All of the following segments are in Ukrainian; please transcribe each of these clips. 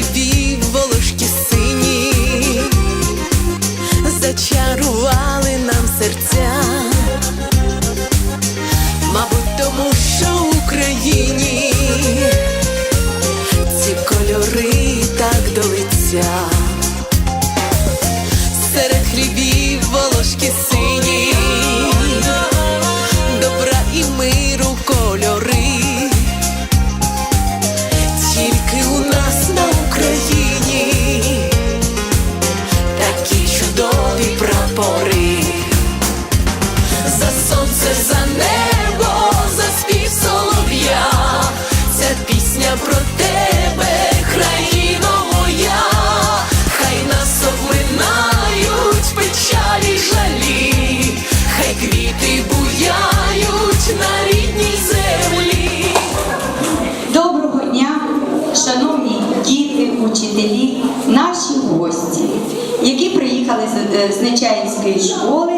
três. Гості, які приїхали з, е, з Нечаївської школи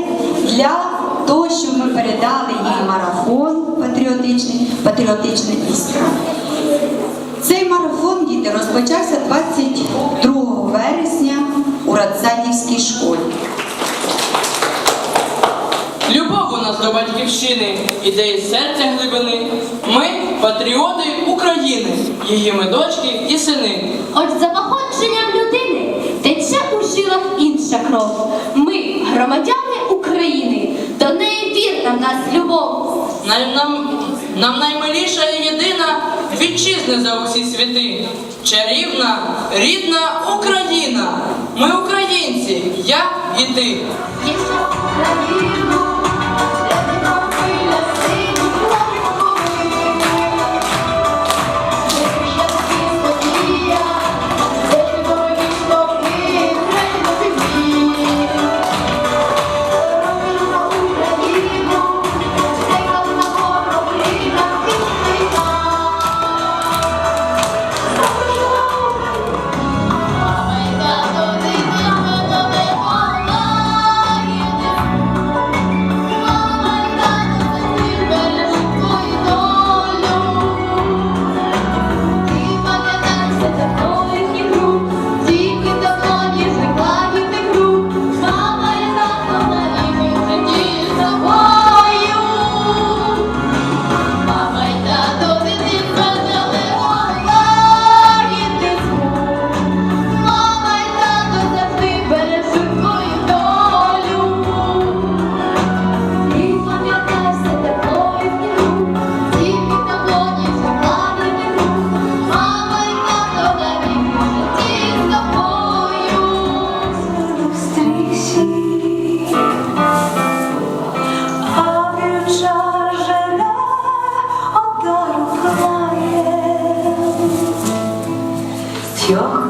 для того, щоб ми передали їм марафон патріотичний, патріотична пісня. Цей марафон діти розпочався 22 вересня у Радсадівській школі. Любов у нас до батьківщини іде із серця глибини. Ми патріоти України, її ми дочки і сини. От за походженням людини жилах інша кров. Ми громадяни України, до неї вірна в нас любов. Нам, нам, нам наймиліша і єдина вітчизни за усі світи. Чарівна, рідна Україна. Ми українці, я і ти. Є ще Україну, yo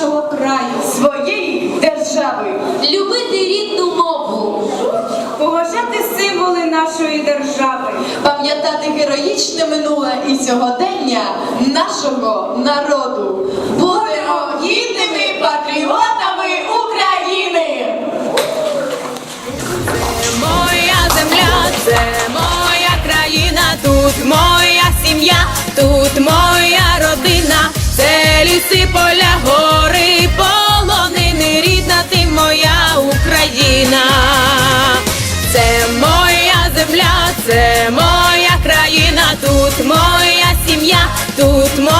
нашого краю, своєї держави, любити рідну мову, поважати символи нашої держави, пам'ятати героїчне минуле і сьогодення нашого народу. Будемо гідними патріотами України. Це моя земля, це моя країна, тут моя сім'я, тут моя родина. це Ліси поля гор Україна, це моя земля, це моя країна, тут моя сім'я, тут моя